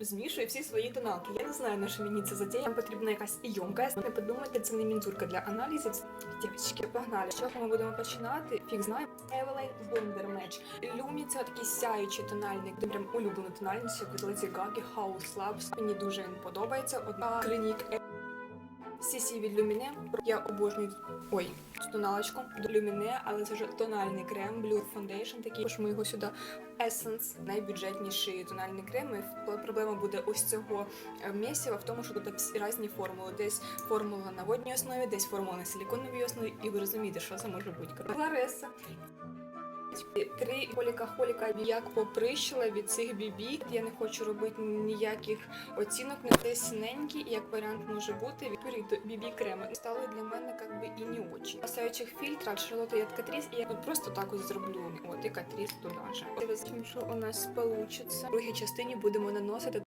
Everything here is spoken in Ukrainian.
Змішую всі свої тоналки. Я не знаю, на що мені це затія. Нам потрібна якась ємкость. Не подумайте, це не мінзурка для аналізів. Дівчатки, погнали. З чого ми будемо починати? Фіг знає. Evelyn Wonder Match. Люмі це такий сяючий тональник. Прям улюблений тональність, як Lady Gaga, House Labs. Мені дуже він подобається. Одна клінік CC від Lumine. Я обожнюю ой, цю тоналочку до Lumine, але це вже тональний крем, Blur Foundation такий. Тож ми його сюди Essence, найбюджетніший тональний крем. Проблема буде ось цього е, місява в тому, що тут різні формули. Десь формула на водній основі, десь формула на силіконовій основі, і ви розумієте, що це може бути. Лареса. Три холіка холіка як поприщила від цих бібі. Я не хочу робити ніяких оцінок на те синенькі, як варіант може бути від бібі креми. Стали для мене як би і не очень. Касаючих фільтрах Шарлотта і Катріс, і я от просто так ось зроблю. От і Катріс туди же. Дивимося, що у нас вийде. В другій частині будемо наносити